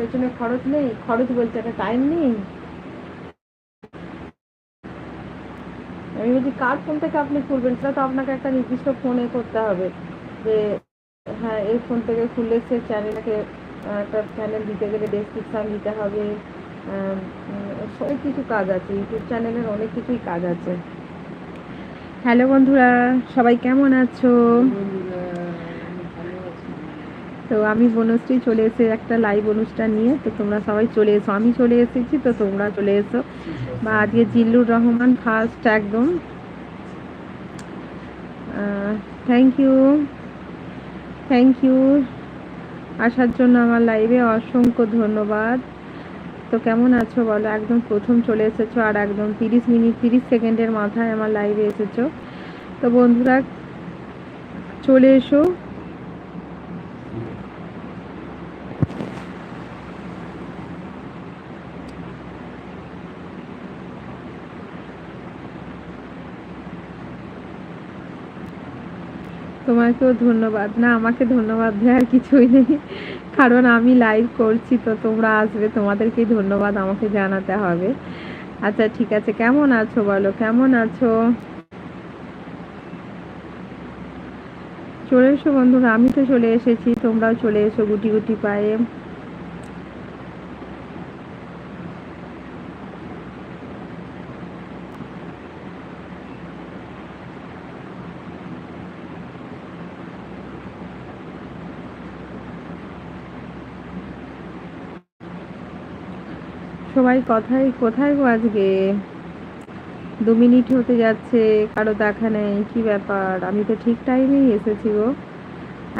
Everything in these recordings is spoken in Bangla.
পেছনে খরচ নেই, খরচ বলছে একটা টাইম নেই। আমি বলছি, কার ফোন থেকে আপনি খুলবেন? সেটা তো আপনাকে একটা নির্দিষ্ট ফোনে করতে হবে। যে হ্যাঁ এই ফোন থেকে খুললে সে চ্যানেলকে একটা চ্যানেল দিতে গেলে ডেসক্রিপশান দিতে হবে। অনেক কিছু কাজ আছে। ইউটিউব চ্যানেলের অনেক কিছুই কাজ আছে। হ্যালো বন্ধুরা, সবাই কেমন আছো? তো আমি বনশ্রী চলে এসে একটা লাইভ অনুষ্ঠান নিয়ে, তো তোমরা সবাই চলে এসো। আমি চলে এসেছি, তো তোমরা চলে এসো। বা আজকে জিল্লুর রহমান ফার্স্ট একদম। থ্যাংক ইউ থ্যাংক ইউ আসার জন্য আমার লাইভে অসংখ্য ধন্যবাদ। তো কেমন আছো বলো? একদম প্রথম চলে এসেছ আর একদম তিরিশ মিনিট, তিরিশ সেকেন্ডের মাথায় আমার লাইভে এসেছ। তো বন্ধুরা, চলে এসো। তোমাকেও ধন্যবাদ। না, আমাকে ধন্যবাদ দেওয়ার কিছুই নেই। কারণ আমি লাইভ করছি, তো তোমরা আসবে, তোমাদেরকেই ধন্যবাদ আমাকে জানাতে হবে। আচ্ছা ঠিক আছে, কেমন আছো বলো? কেমন আছো? চলে এসো বন্ধুরা, আমি তো চলে এসেছি, তোমরাও চলে এসো গুটি গুটি পায়ে। সবাই কথাই, কোথায় গো আজকে? দু মিনিট হতে যাচ্ছে, কারও দেখা নেই, কি ব্যাপার? আমি তো ঠিক টাইমেই এসেছি গো।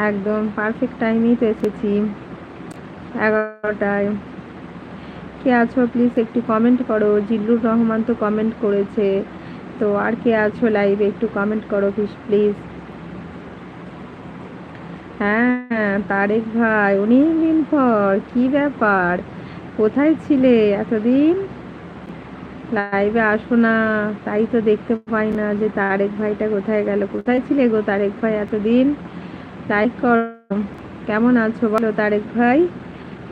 একদম পারফেক্ট টাইমেই তো এসেছি। এগারোটায়। কে আছো? প্লিজ একটু কমেন্ট করো। জিল্লুর রহমান তো কমেন্ট করেছে। তো আর কে আছো লাইভে একটু কমেন্ট করো প্লিজ প্লিজ হ্যাঁ তারেক ভাই অনেক দিন পর, কি ব্যাপার? কোথায় ছিলে এতদিন? লাইভে আসো না, তাই তো দেখতে পাই না যে তারেক ভাইটা কোথায় গেল। কোথায় ছিলে গো তারেক ভাই এতদিন? লাইক কর। কেমন আছো বলো তারেক ভাই?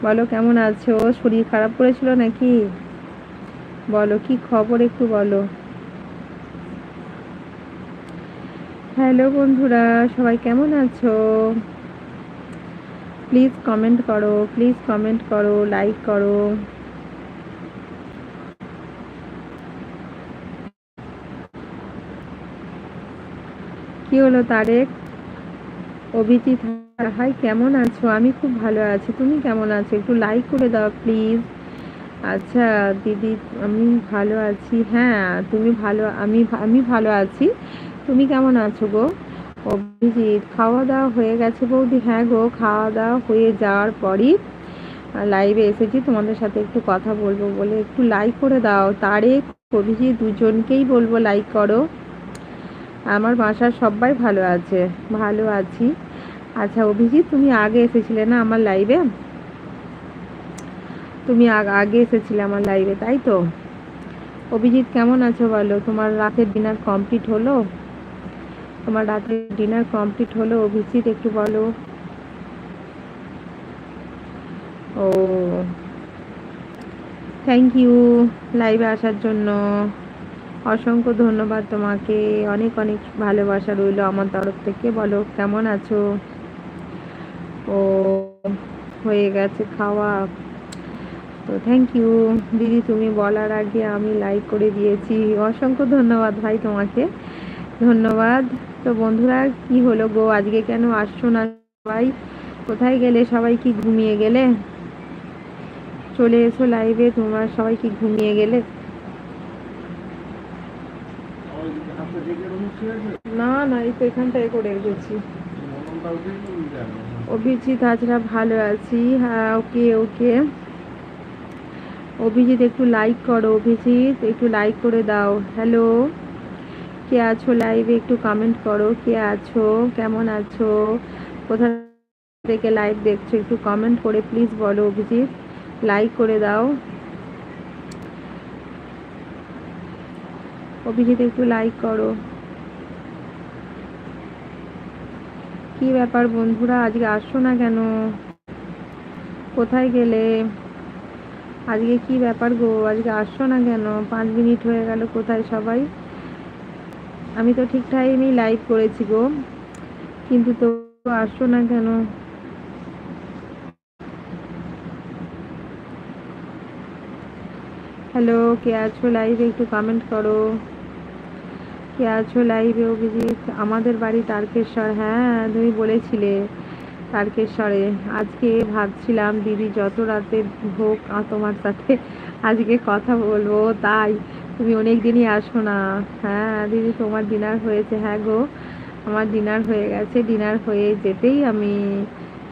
বলো কেমন আছো? শরীর খারাপ করেছিল নাকি? বলো, কি খবর একটু বলো। হ্যালো বন্ধুরা, সবাই কেমন আছো? প্লিজ কমেন্ট করো প্লিজ কমেন্ট করো লাইক করো কি হলো তারেক? অভিজিৎ হাই কেমন আছো? আমি খুব ভালো আছি। তুমি কেমন আছো? একটু লাইক করে দাও প্লিজ আচ্ছা দিদি, আমি ভালো আছি। হ্যাঁ তুমি ভালো, আমি আমি ভালো আছি। তুমি কেমন আছো গো? অভিজিৎ খাওয়া দাওয়া হয়ে গেছে বৌদি। হ্যাঁ গো খাওয়া দাওয়া হয়ে যাওয়ার পরই লাইভে এসেছি। তোমাদের সাথে একটু কথা বলব বলে একটু লাইক করে দাও। তারেক, অভিজিৎ দুজনকেই বলব লাইক করো। আমার বাসার সবাই ভালো আছে, ভালো আছি। আচ্ছা অভিজিৎ, তুমি আগে এসেছিলে না আমার লাইভে তুমি আগে এসেছিলে আমার লাইভে তাই তো? অভিজিৎ, কেমন আছো বলো? তোমার রাতের ডিনার কমপ্লিট হলো? তোমার রাতের ডিনার কমপ্লিট হলো, অভিজিৎ একটু বলো। ও। থ্যাংক ইউ লাইভে আসার জন্য। অসংখ্য ধন্যবাদ তোমাকে। অনেক অনেক ভালোবাসা রইল আমার তরফ থেকে। বলো, কেমন আছো? ও, হয়ে গেছে খাওয়া। তো থ্যাংক ইউ দিদি, তুমি বলার আগে আমি লাইক করে দিয়েছি। অসংখ্য ধন্যবাদ ভাই তোমাকে। ধন্যবাদ। তো বন্ধুরা, কি হলো গো? আজকে কেন আসছো না সবাই? কোথায় গেলে সবাই কি ঘুমিয়ে গেলে? চলে এসো লাইভে তোমরা সবাই কি ঘুমিয়ে গেলে? না না, এই তো এখানটায় করে রেখেছি। অভিজিৎ হাজরা ভালো আছি। হ্যাঁ ওকে ওকে। অভিজিৎ, একটু লাইক করো, অভিজিৎ, একটু লাইক করে দাও। হ্যালো কে আছো লাইভে একটু কমেন্ট করো, কে আছো, কেমন আছো? কোথা থেকে লাইভ দেখছ একটু কমেন্ট করে প্লিজ বলো অভিজিৎ লাইক করে দাও। অভিজিৎ একটু লাইক করো। কি ব্যাপার বন্ধুরা, আজকে আসছো না কেন? কোথায় গেলে? আজকে কি ব্যাপার গো? আজকে আসছো না কেন? পাঁচ মিনিট হয়ে গেল, কোথায় সবাই? আমি তো ঠিক টাইমেই লাইভ করেছি গো। কিন্তু তো আসছো না কেন? হ্যালো কে আছো লাইভে একটু কমেন্ট করো। কে আছো লাইভে অভিজিৎ? আমাদের বাড়ি তারকেশ্বর। হ্যাঁ তুমি বলেছিলে তারকেশ্বরে। আজকে ভাবছিলাম, দিদি যত রাতে হোক তোমার সাথে আজকে কথা বলব। তাই তুমি অনেক দিনই আসো না। হ্যাঁ দিদি, তোমার ডিনার হয়েছে। হ্যাঁ গো, আমার ডিনার হয়ে গেছে। ডিনার হয়ে যেতেই আমি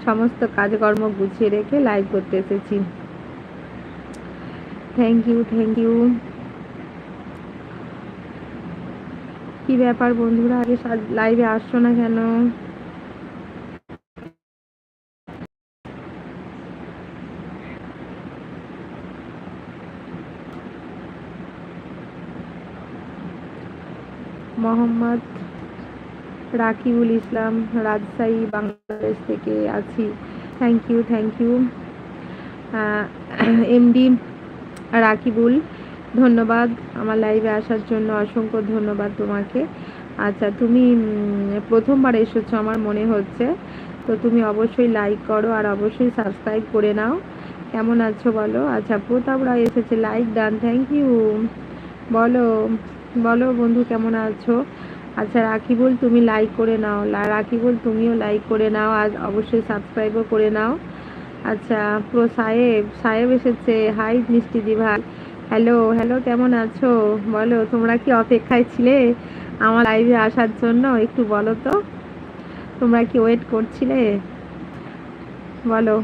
সমস্ত কাজকর্ম গুছিয়ে রেখে লাইভ করতে এসেছি। থ্যাংক ইউ থ্যাংক ইউ কি ব্যাপার বন্ধুরা, আগে লাইভে আসছো না কেন? মোহাম্মদ রাকিবুল ইসলাম রাজশাহী, বাংলাদেশ থেকে আছি। Thank you thank you MD Rakibul, ধন্যবাদ আমার লাইভে আসার জন্য। অসংখ্য ধন্যবাদ তোমাকে। আচ্ছা তুমি প্রথমবার এসেছ আমার মনে হচ্ছে। তো তুমি অবশ্যই লাইক করো আর অবশ্যই সাবস্ক্রাইব করে নাও। কেমন আছো বলো? আচ্ছা প্রতাপরা এসেছে। লাইক ডান থ্যাংক ইউ বলো। বলো বন্ধু, কেমন আছো? আচ্ছা রাকিবুল, তুমি লাইক করে নাও। রাকিবুল, তুমিও লাইক করে নাও আর অবশ্যই সাবস্ক্রাইবও করে নাও। আচ্ছা প্রো সাহেব সাহেব এসেছে। হাই মিষ্টি দি ভাই হ্যালো হ্যালো কেমন আছো? বলো, তোমরা কি অপেক্ষায় ছিলে আমার লাইভে আসার জন্য? একটু বলো তো। তোমরা কি ওয়েট করছিলে? বলো।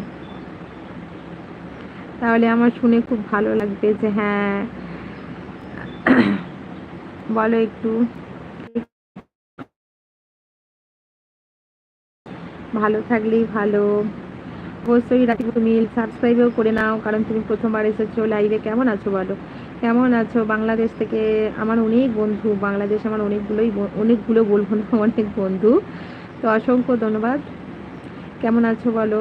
তাহলে আমার শুনে খুব ভালো লাগবে যে হ্যাঁ বলো একটু। ভালো থাকলেই ভালো। অবশ্যই রাখি তুমি সাবস্ক্রাইবও করে নাও, কারণ তুমি প্রথমবার এসেছ লাইভে কেমন আছো বলো? কেমন আছো? বাংলাদেশ থেকে আমার অনেক বন্ধু, বাংলাদেশ আমার অনেকগুলোই অনেকগুলো বলব না, অনেক বন্ধু। তো অসংখ্য ধন্যবাদ। কেমন আছো বলো?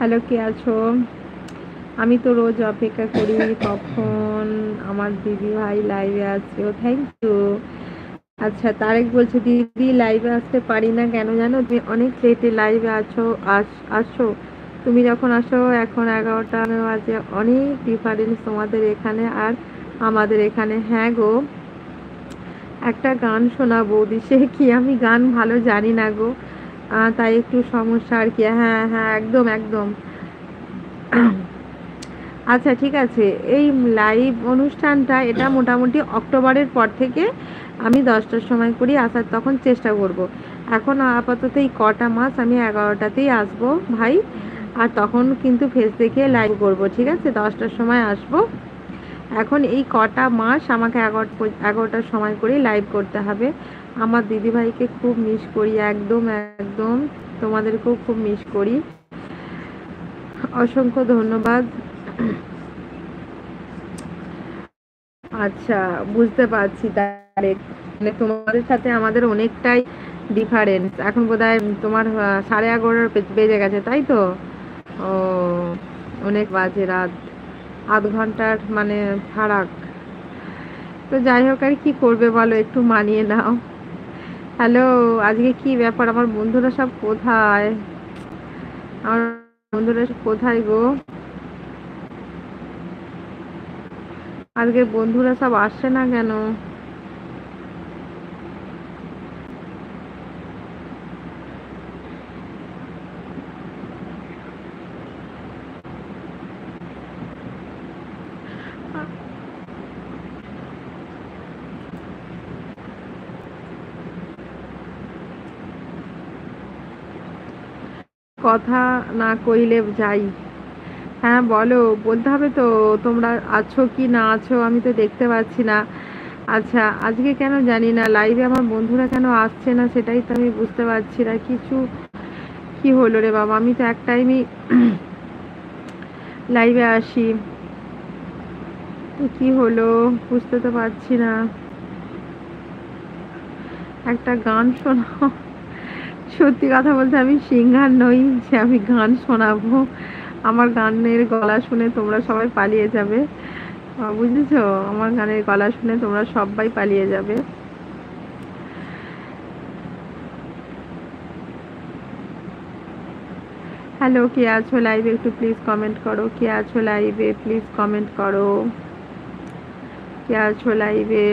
হ্যালো, কে আছো? আমি তো রোজ অপেক্ষা করি কখন আমার দিদি ভাই লাইভে আসছে ও থ্যাংক ইউ আচ্ছা তারেক বলছে, দিদি লাইভে আসতে পারি না কেন জানো? তুমি অনেক লেটে লাইভে আছো, আসো তুমি যখন আসো, এখন এগারোটা বাজে। অনেক ডিফারেন্স তোমাদের এখানে আর আমাদের এখানে। হ্যাঁ গো, একটা গান শোনাবো। সে কি আমি গান ভালো জানি না গো। তাই একটু সমস্যা আর কি। হ্যাঁ হ্যাঁ একদম একদম। আচ্ছা ঠিক আছে। এই লাইভ অনুষ্ঠানটা এটা মোটামুটি অক্টোবরের পর থেকে আমি দশটার সময় করি, আসার তখন চেষ্টা করব। এখন আপাতত এই কটা মাস আমি এগারোটাতেই আসব ভাই। আর তখন কিন্তু ফেস দেখে লাইভ করব, ঠিক আছে? দশটার সময় আসব। এখন এই কটা মাস আমাকে এগারো, এগারোটার সময় করেই লাইভ করতে হবে। আমার দিদিভাইকে খুব মিস করি, একদম একদম। তোমাদেরকেও খুব মিস করি। অসংখ্য ধন্যবাদ। আচ্ছা বুঝতে পারছি তাহলে মানে তোমাদের সাথে আমাদের অনেকটাই ডিফারেন্স এখন বোধ তোমার সাড়ে এগারোটার বেজে গেছে, তাই তো? ও, অনেক বাজে রাত। আধ ঘণ্টার মানে ফারাক। তো যাই হোক, আর কি করবে বলো, একটু মানিয়ে নাও। হ্যালো, আজকে কি ব্যাপার? আমার বন্ধুরা সব কোথায়? আমার বন্ধুরা সব কোথায় গো? আজকে বন্ধুরা সব আসছে না কেন? কথা না কইলে যাই। হ্যাঁ বলো, বলতে হবে তো, তোমরা আছো কি না আছো আমি তো দেখতে পাচ্ছি না। আচ্ছা আজকে কেন জানি না লাইভে আমার বন্ধুরা কেন আসছে না সেটাই তো আমি বুঝতে পারছি না। কিছু কি হলো রে বাবা? আমি তো এক টাইমই লাইভে আসি। কি হলো? বুঝতে তো পারছি না। একটা গান শোনাও। সত্যি কথা বলতে আমি সিঙ্গার নই যে আমি গান শোনাবো। আমার গানের গলা শুনে তোমরা সবাই পালিয়ে যাবে। বুঝেছ? আমার গানের গলা শুনে তোমরা সবাই পালিয়ে যাবে। হ্যালো কে আছো লাইভে একটু প্লিজ কমেন্ট করো। কে আছো লাইভে প্লিজ কমেন্ট করো। কে আছো লাইভে